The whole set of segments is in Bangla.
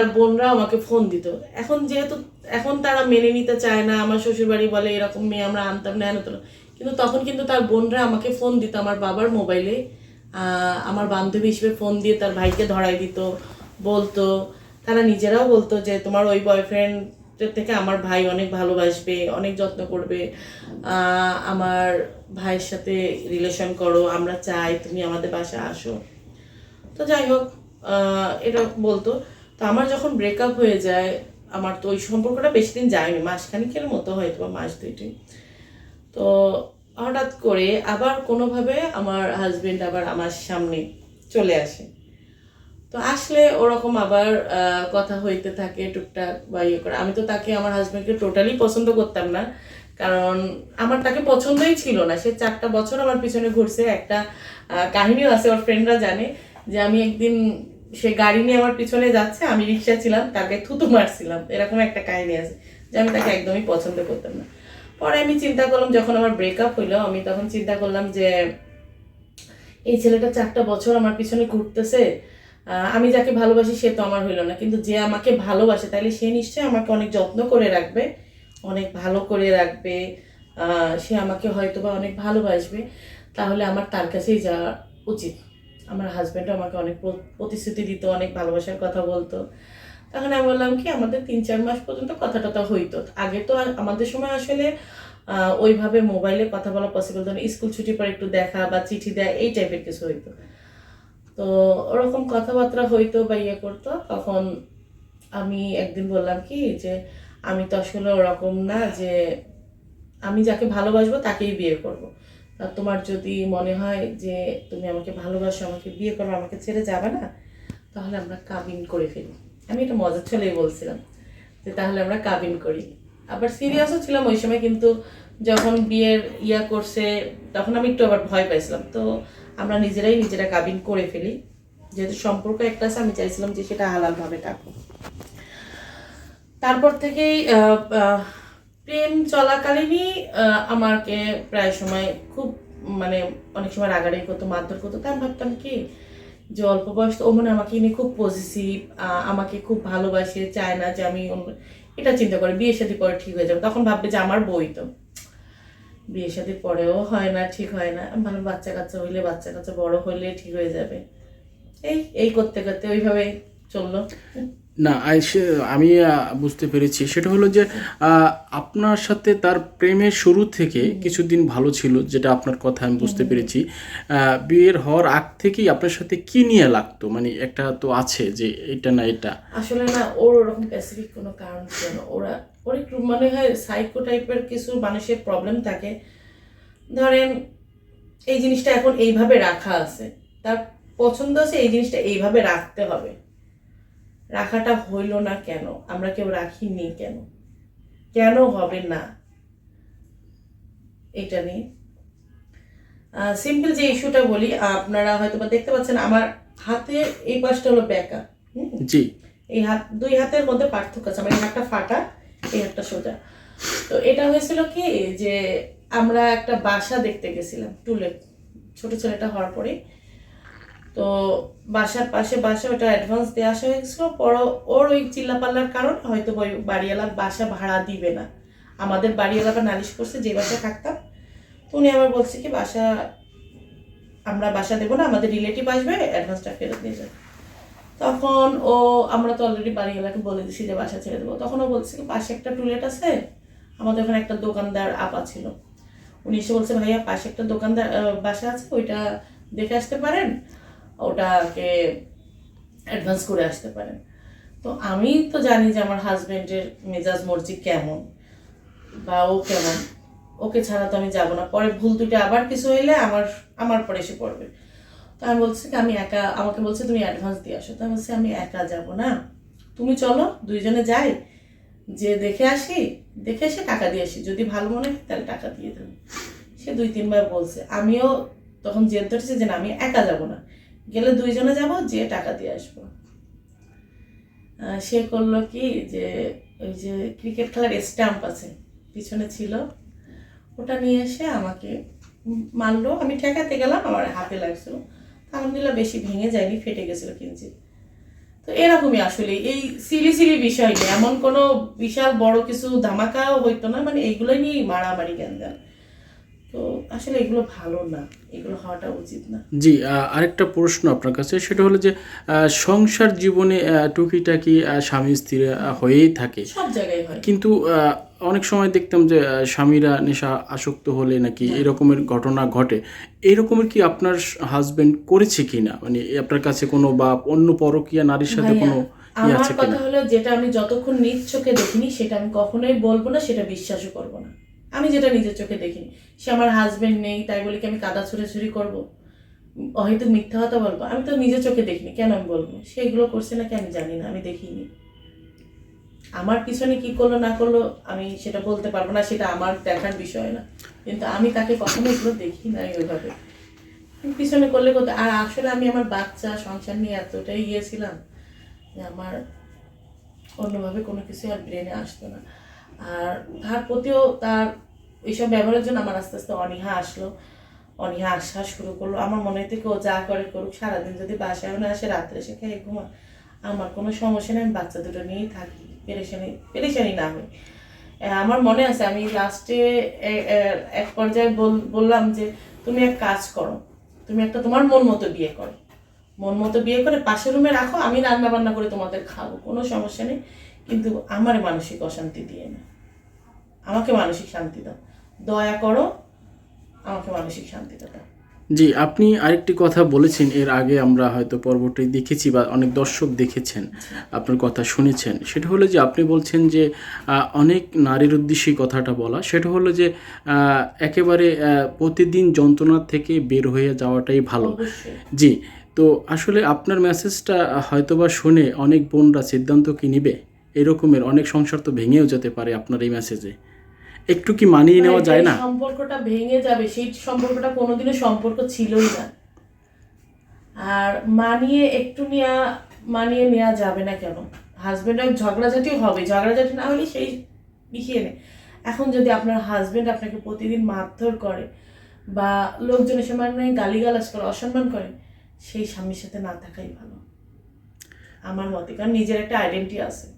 তার বোনরা আমাকে ফোন দিত। এখন যেহেতু, এখন তারা মেনে নিতে চায় না, আমার শ্বশুরবাড়ি বলে এরকম মেয়ে আমরা আনতাম না আনতাম না। কিন্তু তখন কিন্তু তার বোনরা আমাকে ফোন দিত, আমার বাবার মোবাইলে আমার বান্ধবী হিসেবে ফোন দিয়ে তার ভাইকে ধরাই দিত, বলতো। তারা নিজেরাও বলতো যে, তোমার ওই বয়ফ্রেন্ড থেকে আমার ভাই অনেক ভালোবাসবে, অনেক যত্ন করবে। আমার ভাইয়ের সাথে রিলেশন করো, আমরা চাই তুমি আমাদের বাসায় আসো। তো যাই হোক এটা বলতো। তো আমার যখন ব্রেকআপ হয়ে যায়, আমার তো ওই সম্পর্কটা বেশি দিন যায়নি, মাসখানিকের মতো হয়তো বা মাস দুইটি। তো হঠাৎ করে আবার কোনোভাবে আমার হাজবেন্ড আবার আমার সামনে চলে আসে। তো আসলে ওরকম আবার কথা হইতে থাকে টুকটাক বা ইয়ে করে। আমি তো তাকে আমার হাজবেন্ডকে টোটালি পছন্দ করতাম না, কারণ আমার তাকে পছন্দই ছিল না। সে চারটা বছর আমার পিছনে ঘুরছে। একটা কাহিনীও আছে, ওর ফ্রেন্ডরা জানে যে আমি একদিন সে গাড়ি নিয়ে আমার পিছনে যাচ্ছে, আমি রিক্সা ছিলাম, তাকে থুতু মারছিলাম। এরকম একটা কাহিনী আছে, যে আমি তাকে একদমই পছন্দ করতাম না। পরে আমি চিন্তা করলাম, যখন আমার ব্রেকআপ হইল, আমি তখন চিন্তা করলাম যে, এই ছেলেটা চারটা বছর আমার পিছনে ঘুরতেছে আমি যাকে ভালোবাসি সে তো আমার হইল না। কিন্তু যে আমাকে ভালোবাসে তাহলে সে নিশ্চয়ই আমাকে অনেক যত্ন করে রাখবে, অনেক ভালো করে রাখবে সে আমাকে হয়তো বা অনেক ভালোবাসবে, তাহলে আমার তার কাছেই যাওয়া উচিত। আমার হাজব্যান্ডও আমাকে অনেক প্রতিশ্রুতি দিত, অনেক ভালোবাসার কথা বলতো। তখন আমি বললাম কি, আমাদের তিন চার মাস পর্যন্ত কথা টথা হইতো। আগে তো আমাদের সময় আসলে ওইভাবে মোবাইলে কথা বলা পসিবল তো স্কুল ছুটি পর একটু দেখা বা চিঠি দেয়, এই টাইপের কিছু হইতো। তো ওরকম কথাবার্তা হইতো বা ইয়ে করতো। তখন আমি একদিন বললাম কি যে, আমি তো আসলে ওরকম না যে, আমি যাকে ভালোবাসবো তাকেই বিয়ে করব। তোমার যদি মনে হয় যে তুমি আমাকে ভালোবাসো, আমাকে বিয়ে করো, আমাকে ছেড়ে যাবে না, তাহলে আমরা কাবিন করে ফেলি। আমি এটা মজার ছলেই বলছিলাম যে তাহলে আমরা কাবিন করি। আবার সিরিয়াসও ছিলাম ওই সময়, কিন্তু যখন বিয়ের ইয়া করছে, তখন আমি একটু আবার ভয় পাইছিলাম। তো আমরা নিজেরাই নিজেরা কাবিন করে ফেলি। যেহেতু সম্পর্ক একটা আছে, আমি চাইছিলাম যে সেটা হালালভাবে থাকুক তারপর থেকেই প্রেম চলাকালীনই আমাকে প্রায় সময় খুব মানে অনেক সময় রাগারাগি করতো, মারধর করতো। তাই আমি ভাবতাম কি, যে অল্প বয়স তো ও মনে আমাকে নিয়ে খুব পজিটিভ আমাকে খুব ভালোবাসে, চায় না যে আমি এটা চিন্তা করে বিয়ে শাদী পরে ঠিক হয়ে যাবে। তখন ভাববে যে আমার বই তো। বিয়ে শাদী পরেও হয় না, ঠিক হয় না। ভালো বাচ্চা কাচ্চা হইলে বাচ্চা কাচ্চা বড় হইলে ঠিক হয়ে যাবে। এই এই করতে করতে ওইভাবে চলল। না সে- আমি বুঝতে পেরেছি। সেটা হলো যে আপনার সাথে তার প্রেমের শুরু থেকে কিছুদিন ভালো ছিল যেটা আপনার কথা আমি বুঝতে পেরেছি। বিয়ের হওয়ার আগ থেকেই আপনার সাথে কি নিয়ে লাগতো? মানে একটা তো আছে যে এটা না এটা। আসলে না ওর ওরকম স্পেসিফিক কোনো কারণ ছিল না। ওরা ওর একটু মনে হয় সাইকো টাইপের কিছু মানুষের প্রবলেম থাকে। ধরেন এই জিনিসটা এখন এইভাবে রাখা আছে। তার পছন্দ আছে এই জিনিসটা এইভাবে রাখতে হবে। রাখাটা হইল না কেন? আমরা কেউ রাখিনি কেন? কেন হবে না? এটা নিয়ে। সিম্পল যে ইস্যুটা বলি আপনারা হয়তো বা দেখতে পাচ্ছেন আমার হাতে এই পাশটা হলো ব্যাকা জি। এই হাত দুই হাতের মধ্যে পার্থক্য আছে আমার এই হাতটা ফাটা এই হাতটা সোজা। তো এটা হয়েছিল কি যে আমরা একটা বাসা দেখতে গেছিলাম টুলে। ছোট ছেলেটা হওয়ার পরে তো বাসার পাশে বাসা ওটা অ্যাডভান্স দিয়ে আসা হয়েছিল পর ওর ওই চিল্লাপাল্লার কারণ, হয়তো ওই বাড়িওয়ালা বাসা ভাড়া দিবে না। আমাদের বাড়িওয়ালা আবার নালিশ করছে যে বাসায় থাকতাম। তো উনি আবার বলছে কি, বাসা আমরা বাসা দেবো না, আমাদের রিলেটিভ আসবে অ্যাডভান্সটা ফেরত নিয়ে যাবে। তখন ও, আমরা তো অলরেডি বাড়িওয়ালাকে বলে দিছি যে বাসা ছেড়ে দেবো। তখন ও বলছে কি, পাশে একটা টুলেট আছে, আমাদের ওখানে একটা দোকানদার আপা ছিল উনি এসে বলছে, ভাইয়া, পাশে একটা দোকানদার বাসা আছে, ওইটা দেখে আসতে পারেন। ওটাকে অ্যাডভান্স করে আসতে পারেন। তো আমি তো জানি যে আমার হাজবেন্ডের মেজাজ, মর্জি কেমন বা ও কেমন। ওকে ছাড়া তো আমি যাব না। পরে ভুল দুটো আবার কিছু হইলে আমার আমার পরে এসে পড়বে। তো আমি বলছি আমি একা, আমাকে বলছে, তুমি অ্যাডভান্স দিয়ে আসো। তো আমি বলছি, আমি একা যাব না। তুমি চলো, দুইজনে যাই। যে দেখে আসি, দেখে এসে টাকা দিয়ে আসি। যদি ভালো মনে হয়, তাহলে টাকা দিয়ে দেবে। সে দুই, তিনবার বলছে। আমিও তখন জেদ ধরেছি যে না, আমি একা যাব না। গেলে দুইজনে যাব যে টাকা দিয়ে আসব। সে করল কি যে, ওই যে ক্রিকেট খেলার স্ট্যাম্প আছে, পিছনে ছিল। ওটা নিয়ে এসে আমাকে মারলো। আমি ঠেকাতে গেলাম, আমার হাতে লাগছিল। আলহামদুলিল্লাহ বেশি ভেঙে যায়নি, ফেটে গেছিল কিঞ্চিত তো এরকমই আসলে এই সিলি সিলি বিষয় নিয়ে এমন কোনো বিশাল বড় কিছু ধামাকাও হইতো না মানে এইগুলো নিয়েই মারামারি, গ্যাঞ্জাম। তো আসলে এগুলো ভালো না এগুলো হওয়াটা উচিত না। জি আরেকটা প্রশ্ন আপনার কাছে সেটা হলো যে সংসার জীবনে টুকিটাকি স্বামী স্ত্রী হয়েই থাকে। সব জায়গায় হয়। কিন্তু অনেক সময় দেখতাম যে স্বামীরা নেশা আসক্ত হলে নাকি এরকমের ঘটনা ঘটে। এরকমের কি আপনার হাজবেন্ড করেছে কিনা? মানে আপনার কাছে কোনো বা অন্য পরকীয়া নারীর সাথে কোনো ইয়ে আমার কথা হলো যেটা আমি যতক্ষণ নিজ চোখে দেখিনি সেটা আমি কখনোই বলব না সেটা বিশ্বাসও করব না। আমি যেটা নিজের চোখে দেখিনি। সে আমার হাজবেন্ড নেই, তাই বলে কি আমি কাদা ছুড়ে করব? হয়তো মিথ্যা কথা বলব? আমি তো নিজের চোখে দেখিনি, কেন আমি বলব? সেগুলো করছে নাকি আমি জানি না, আমি দেখিনি। আমার পিছনে কি করল, না করল, আমি সেটা বলতে পারব না, সেটা আমার দেখার বিষয় না। কিন্তু আমি তাকে কখনো এগুলো দেখি না ওইভাবে। পিছনে করলে করতে আর আসলে আমি আমার বাচ্চা, সংসার নিয়ে এতটাই গিয়েছিলাম যে আমার অন্যভাবে কোনো কিছু আর ব্রেনে আসতো না। আর তার প্রতিও তার এইসব ব্যবহারের জন্য আমার আস্তে আস্তে অনীহা আসলো। অনীহা আসা শুরু করল। আমার মনে থেকে ও যা করে করুক, সারাদিন যদি বাসায় না আসে, রাত্রে এসে খেয়ে ঘুমা আমার কোনো সমস্যা নেই, আমি বাচ্চা দুটো নিয়েই থাকি। পেরেশানি পেরেশানি না হই আমার মনে আছে, আমি লাস্টে এক পর্যায়ে বল- বললাম যে, তুমি এক কাজ করো। তুমি একটা তোমার মন মতো বিয়ে করো। মন মতো বিয়ে করে পাশের রুমে রাখো, আমি রান্না বান্না করে তোমাদের খাব। কোনো সমস্যা নেই। কিন্তু আমার মানসিক অশান্তি দিয়ে না। আমাকে মানসিক শান্তি দাও। দয়া করো আমাকে মানসিক শান্তি দাও। জি আপনি আরেকটি কথা বলেছেন এর আগে আমরা হয়তো পর্বটি দেখেছি বা অনেক দর্শক দেখেছেন আপনার কথা শুনেছেন। সেটা হলো যে আপনি বলছেন যে অনেক নারীর উদ্দেশ্যে কথাটা বলা। সেটা হলো যে একেবারে প্রতিদিন যন্ত্রণার থেকে বের হয়ে যাওয়াটাই ভালো। জি তো আসলে আপনার মেসেজটা হয়তোবা শুনে অনেক বোনরা সিদ্ধান্ত কি নিবে? এরকমের অনেক সংসার তো ভেঙেও যেতে পারে আপনার এই মেসেজে একটু কি মানিয়ে নেওয়া যায় না? সম্পর্কটা ভেঙে যাবে সেই সম্পর্কটা কোনোদিনও সম্পর্ক ছিলই না। আর মানিয়ে একটু নেওয়া মানিয়ে নেওয়া যাবে না কেন? হাজবেন্ড ওয়াইফ ঝগড়াঝাটিও হবে ঝগড়াঝাটি না হলে সেই বিষয়ে নেয়। এখন যদি আপনার হাজবেন্ড আপনাকে প্রতিদিন মারধর করে বা লোকজনের সামনে গালিগালাজ করে অসম্মান করে সেই স্বামীর সাথে না থাকাই ভালো। আমার মতে কারণ নিজের একটা আইডেন্টি আছে।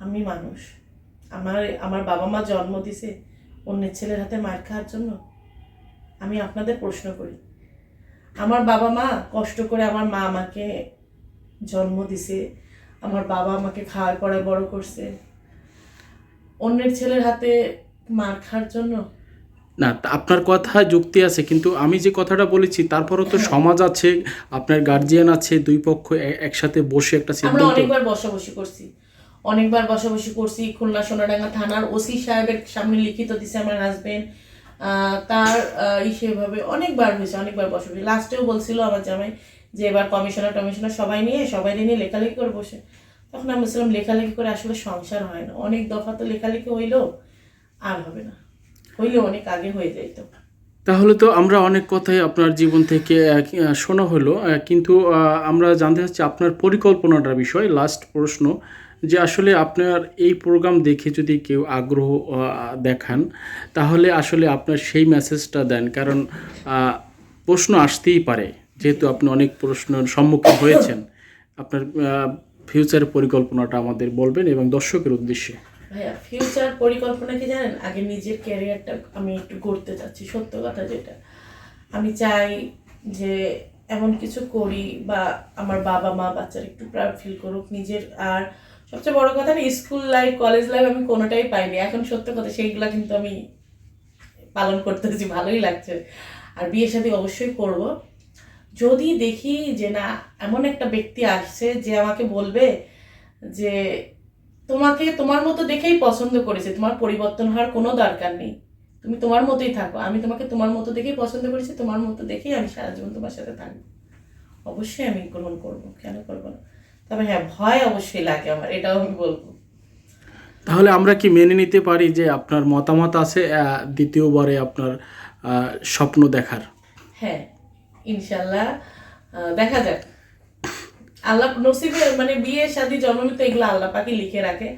আমি মানুষ। আমার আমার বাবা মা জন্ম দিছে অন্যের ছেলের হাতে মার খাওয়ার জন্য? আমি আপনাদের প্রশ্ন করি। আমার বাবা মা কষ্ট করে আমার মা আমাকে জন্ম দিছে আমার বাবা আমাকে খাওয়ার পরে বড় করছে। অন্যের ছেলের হাতে মার খাওয়ার জন্য? না আপনার কথা যুক্তি আছে কিন্তু আমি যে কথাটা বলেছি তারপরও তো সমাজ আছে আপনার গার্জিয়ান আছে দুই পক্ষ একসাথে বসে একটা আমরা অনেকবার বসাবসি করছি। অনেকবার বসাবসি করছি খুলনা সোনাডাঙ্গা থানার ওসি সাহেবের সামনে লিখিত দিছে আমার হাজবেন্ড তার সেভাবে অনেকবার হয়েছে, অনেকবার বসাবসি। লাস্টেও বলছিল আমার জামাই যে এবার কমিশনার টমিশনার সবাই নিয়ে সবাই নিয়ে লেখালেখি করে বসে। তখন আমি বলছিলাম, লেখালেখি করে আসলে সংসার হয় না। অনেক দফা তো লেখালেখি হইল, আর হবে না। হইলে অনেক আগে হয়ে যাইতো। তাহলে তো আমরা অনেক কথাই আপনার জীবন থেকে শোনা হলো। কিন্তু আমরা জানতে চাচ্ছি আপনার পরিকল্পনাটার বিষয়। লাস্ট প্রশ্ন যে আসলে আপনার এই প্রোগ্রাম দেখে যদি কেউ আগ্রহ দেখান, তাহলে আসলে আপনার সেই মেসেজটা দেন। কারণ প্রশ্ন আসতেই পারে। যেহেতু আপনি অনেক প্রশ্নের সম্মুখীন হয়েছেন, আপনার ফিউচার পরিকল্পনাটা আমাদের বলবেন এবং দর্শকের উদ্দেশ্যে। ভাইয়া ফিউচার পরিকল্পনা কি জানেন? আগে নিজের ক্যারিয়ারটা আমি একটু গড়তে চাচ্ছি, সত্য কথা যেটা। আমি চাই যে এমন কিছু করি বা আমার বাবা মা বাচ্চারা একটু প্রাউড ফিল করুক, নিজের আর সবচেয়ে বড় কথা স্কুল লাইফ কলেজ লাইফ আমি কোনোটাই পাইনি। এখন সত্য কথা, সেইগুলা কিন্তু আমি পালন করতে হচ্ছে ভালোই লাগছে। আর বিয়ে শাদী অবশ্যই করব। যদি দেখি যে না, এমন একটা ব্যক্তি আসছে যে আমাকে বলবে যে, তোমাকে তোমার মতো দেখেই পছন্দ করেছে, তোমার পরিবর্তন হওয়ার কোনো দরকার নেই। তুমি তোমার মতোই থাকো। আমি তোমাকে তোমার মতো দেখেই পছন্দ করেছি, তোমার মতো দেখেই আমি সারা জীবন তোমার সাথে থাকব। অবশ্যই আমি গ্রহণ করব, কেন করব না। তবে হ্যাঁ ভয় অবশ্যই লাগে আমার এটাও আমি বলব। তাহলে আমরা কি মেনে নিতে পারি যে আপনার মতামত আছে দ্বিতীয়বারে আপনার স্বপ্ন দেখার? হ্যাঁ ইনশাল্লাহ দেখা যাক। আল্লাহ নসিবে মানে বিয়ে শাদী জন্মমৃত্যু এগুলো আল্লাহ পাকে লিখে রাখে।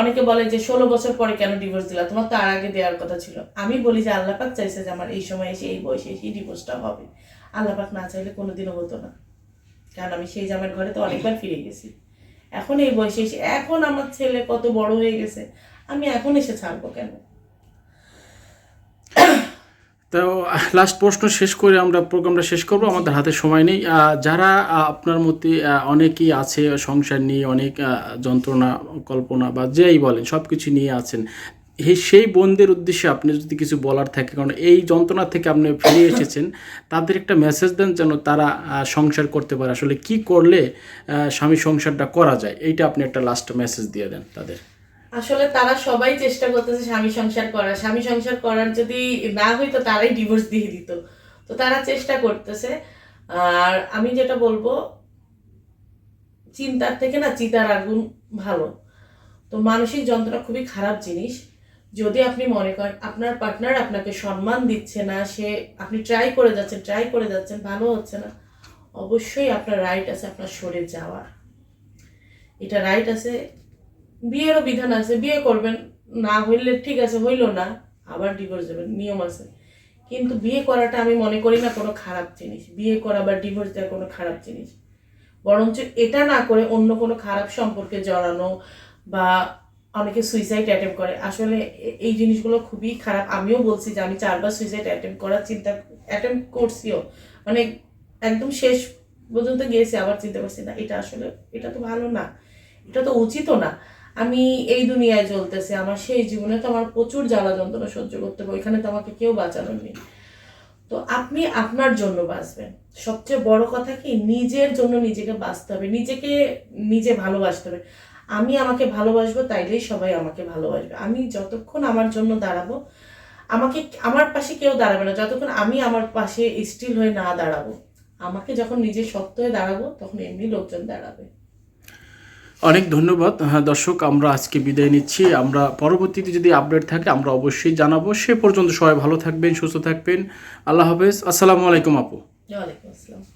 অনেকে বলে যে ষোলো বছর পরে কেন ডিভোর্স দিলা? তোমার তো আর আগে দেওয়ার কথা ছিল। আমি বলি যে আল্লাহ পাক চাইছে যে আমার এই সময় এসে এই বয়সে এসে ডিভোর্সটা হবে। আল্লাহ পাক না চাইলে কোনোদিনও হতো না। কারণ আমি সেই জামের ঘরে তো অনেকবার ফিরে গেছি। এখন এই বয়সে এসে, এখন আমার ছেলে কত বড় হয়ে গেছে, আমি এখন এসে ছাড়বো কেন? তো লাস্ট প্রশ্ন শেষ করে আমরা প্রোগ্রামটা শেষ করব, আমাদের হাতে সময় নেই। যারা আপনার মধ্যে অনেকেই আছে সংসার নিয়ে অনেক যন্ত্রণা, কল্পনা বা যেই বলেন সব কিছু নিয়ে আছেন সেই বোনদের উদ্দেশ্যে আপনি যদি কিছু বলার থাকে, কারণ এই যন্ত্রণা থেকে আপনি ফিরে এসেছেন, তাদের একটা মেসেজ দেন যেন তারা সংসার করতে পারে। আসলে কি করলে স্বামী সংসারটা করা যায়, এইটা আপনি একটা লাস্ট মেসেজ দিয়ে দেন তাদের। আসলে তারা সবাই চেষ্টা করতেছে স্বামী সংসার করার স্বামী সংসার করার যদি না হইতো তারাই ডিভোর্স দিয়ে দিত। তো তারা চেষ্টা করতেছে। আর আমি যেটা বলব, চিন্তার থেকে না, চিতার আগুন ভালো। তো মানসিক যন্ত্রণা খুবই খারাপ জিনিস। যদি আপনি মনে করেন আপনার পার্টনার আপনাকে সম্মান দিচ্ছে না, সে আপনি ট্রাই করে যাচ্ছেন ট্রাই করে যাচ্ছেন, ভালো হচ্ছে না, অবশ্যই আপনার রাইট আছে আপনার সরে যাওয়ার। এটা রাইট আছে, বিয়েরও বিধান আছে, বিয়ে করবেন, না হইলে ঠিক আছে, হইল না, আবার ডিভোর্স দেবেন, নিয়ম আছে। কিন্তু বিয়ে করাটা আমি মনে করি না কোনো খারাপ জিনিস, বিয়ে করা বা ডিভোর্স দেওয়া কোনো খারাপ জিনিস। বরঞ্চ এটা না করে অন্য কোনো খারাপ সম্পর্কে জড়ানো বা অনেকে সুইসাইড অ্যাটেম্প করে। আসলে এই জিনিসগুলো খুবই খারাপ। আমিও বলছি যে আমি চারবার সুইসাইড অ্যাটেম্প করার চিন্তা অ্যাটেম্প করছিও। মানে একদম শেষ পর্যন্ত গিয়েছি, আবার চিন্তা করছি, না, এটা আসলে, এটা তো ভালো না। এটা তো উচিতও না। আমি এই দুনিয়ায় চলতেছি। আমার সেই জীবনে তো আমার প্রচুর জ্বালা যন্ত্রণা সহ্য করতে হবে। ওইখানে তো আমাকে কেউ বাঁচানোর নেই। তো আপনি আপনার জন্য বাঁচবেন। সবচেয়ে বড় কথা কি? নিজের জন্য নিজেকে বাঁচতে হবে। নিজেকে নিজে ভালোবাসতে হবে। আমি আমাকে ভালোবাসবো তাইলেই সবাই আমাকে ভালোবাসবে। আমি যতক্ষণ আমার জন্য দাঁড়াবো আমাকে আমার পাশে কেউ দাঁড়াবে না যতক্ষণ আমি আমার পাশে স্টিল হয়ে না দাঁড়াবো। আমাকে যখন নিজে শক্ত হয়ে দাঁড়াবো তখন এমনি লোকজন দাঁড়াবে। অনেক ধন্যবাদ। হ্যাঁ দর্শক আমরা আজকে বিদায় নিচ্ছি। আমরা পরবর্তীতে যদি আপডেট থাকে আমরা অবশ্যই জানাব। সে পর্যন্ত সবাই ভালো থাকবেন সুস্থ থাকবেন। আল্লাহ হাফেজ। আসসালামু আলাইকুম আপু। ওয়ালাইকুম আসসালাম।